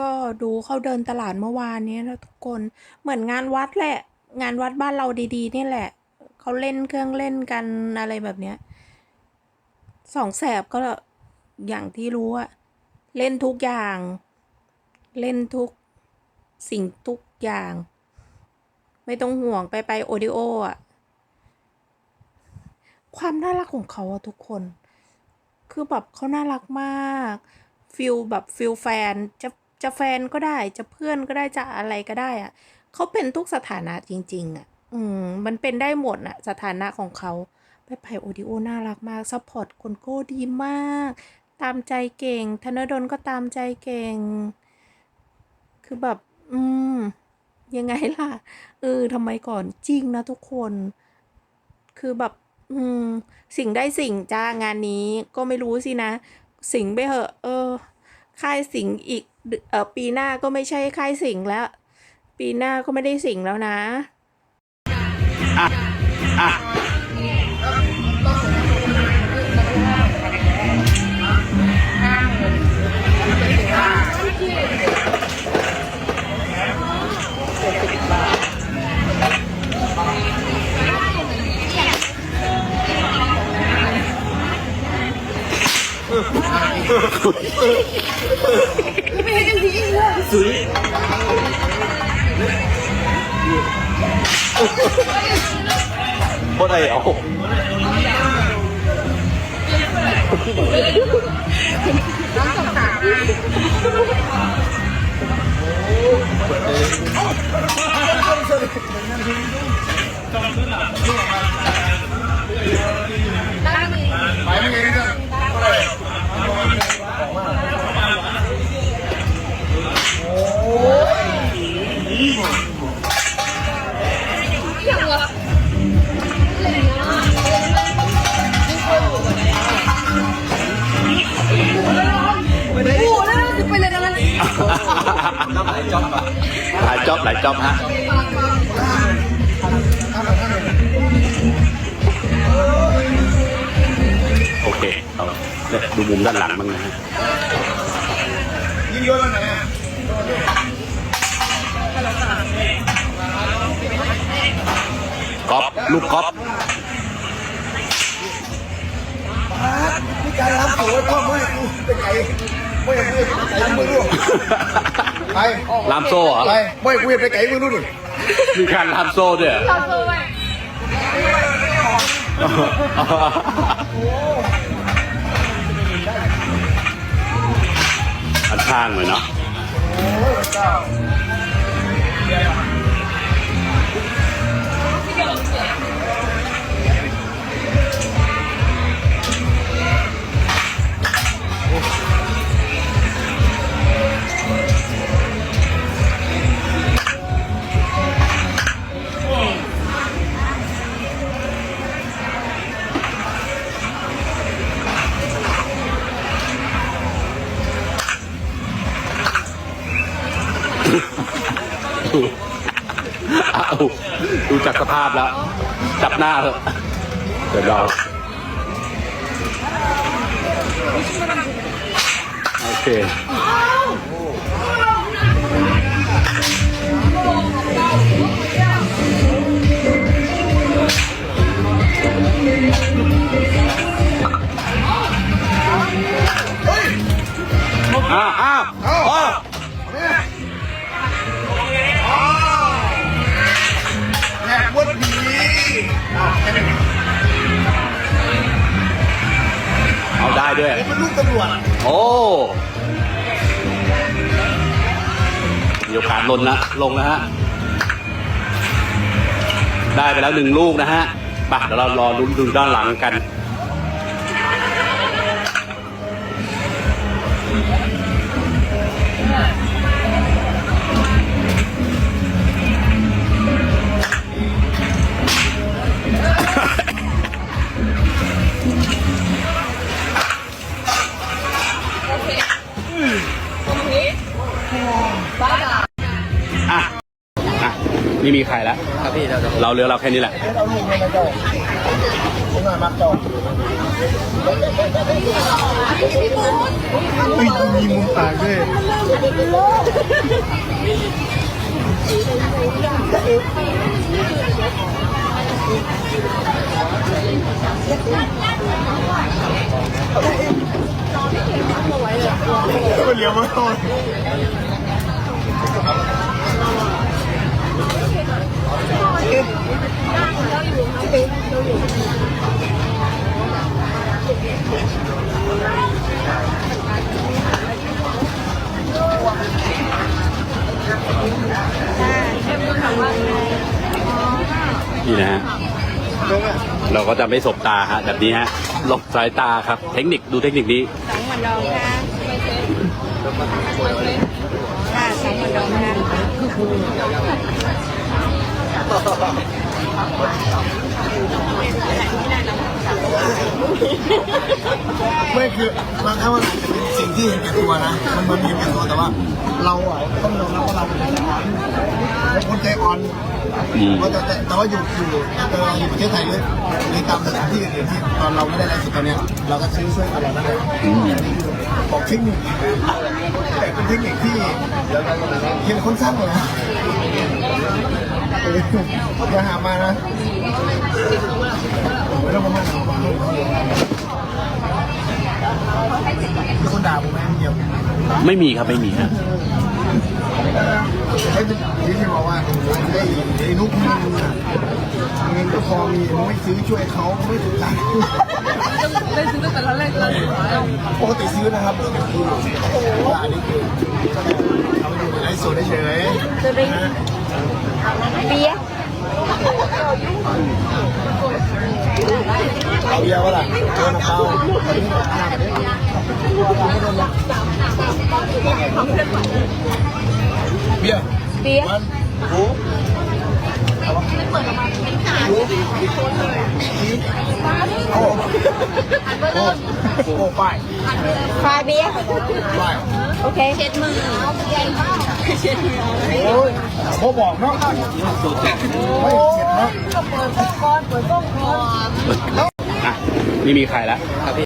ก็ดูเขาเดินตลาดเมื่อวานนี้นะทุกคนเหมือนงานวัดแหละ งานวัดบ้านเราดีๆ นี่แหละเขาเล่นเครื่องเล่นกันอะไรแบบเนี้ยสองแสบก็อย่างที่รู้อะเล่นทุกอย่าง เล่นทุกสิ่งทุกอย่าง ไม่ต้องห่วงไปไปโอดิโออะความน่ารักของเขาอะทุกคน คือแบบเขาน่ารักมากฟิลแบบฟิลแฟนจะ จะแฟนก็ได้จะเพื่อนก็ได้จะอะไรก็ได้อะเขาเป็นทุกสถานะจริง ๆ อะ อืมมันเป็นได้หมดอะสถานะของเขาไปไปโอดิโอน่ารักมากซัพพอร์ตคนโก้ดีมาก ตามใจเก่งธนดลก็ตามใจเก่ง คือแบบ อืม ยังไงล่ะเออทำไมก่อนจริงนะทุกคน คือแบบ อืม สิ่งได้สิ่งจ้างานนี้ก็ไม่รู้สินะ สิงไปเหอะ เออค่ายสิงอีก ปีหน้าก็ไม่ใช่ค่ายสิงแล้ว ปีหน้าก็ไม่ได้สิงแล้วนะ บ่ได้เอาายจ็อบหลายจ็อบหลายจ็อบฮะโอเคเอาดูมุมด้านหลังบ้างนะฮะก๊อฟลูกก๊อฟนี่การรับตัวพ่อไม่กูเป็นไงไม่กูเป็นไก่มือรู้ ไปลามโซ่เหรอไปไม่กูเป็นไก่มือรู้ดิมีการลามโซ่ด้วยเหรออันข้างเลยเนาะ เอาดูจากสภาพแล้ว จับหน้าเถอะเดี๋ยวเราโอเคอ้าวอ้าวอ้าว ได้ด้วย เป็นลูกตำรวจโอ้มีโอกาสลนละลงนะฮะ ได้ไปแล้วหนึ่งลูกนะฮะไปเดี๋ยวเรารอลุ้นดูด้านหลังกัน ไม่มีใครแล้ว ครับพี่เราจะเราเหลือเราแค่นี้แหละเอาลูกเลยนะเจ้าผมงานมักเจ้าอุ้ยมีมุมปากด้วยก็เลี้ยวมาก่อน นี่นะฮะเราก็จะไม่สบตาฮะแบบนี้ฮะหลบสายตาครับ เทคนิคดูเทคนิคนี้สองหมันดองค่ะค่ะสองหมันดองค่ะไม่คือบางครั้งมันอาจจะเป็นสิ่งที่เห็นแก่ตัวนะ มันมันมีเห็นแก่ตัวแต่ว่า เราอะต้องยอมรับว่าเราเป็นคนใจอ่อน เป็นคนใจอ่อนอืมเพราะแต่แต่แต่ว่าอยู่อยู่แต่เราอยู่ประเทศไทยเลยในตามสถานที่อื่นๆที่ตอนเราไม่ได้ไลฟ์สดตอนเนี้ยเราก็ซื้อช่วยตลอดนั่นแหละบอกเทคนิคแต่เป็นเทคนิคที่เห็นคนสร้างเลยนะเอออย่าหามานะไม่ต้องมาห้ามผมมีคนด่าผมไหมเดียว ไม่มีครับไม่มีฮะ ใช้ที่ที่บอกว่าได้ไอ้นุ๊กมึงเงินก็พอมีมึงไม่ซื้อช่วยเขาไม่ถูกใจได้ซื้อแต่ละแรกเลยปกติซื้อนะครับปกติซื้อว่านนี้คือได้เอาไปดูในไลฟ์สดเฉยๆจะไปเบียร์เอาเบียร์วะล่ะเจอน้ำเปล่าเบียร์เบียร์มันโอ้โอ้โอ้โอ้ป้ายฟาเบียร์ป้ายโอเคเช็ดมือโอ้ยพอบอกเนาะไม่เห็นเนาะอะไม่มีใครแล้วครับพี่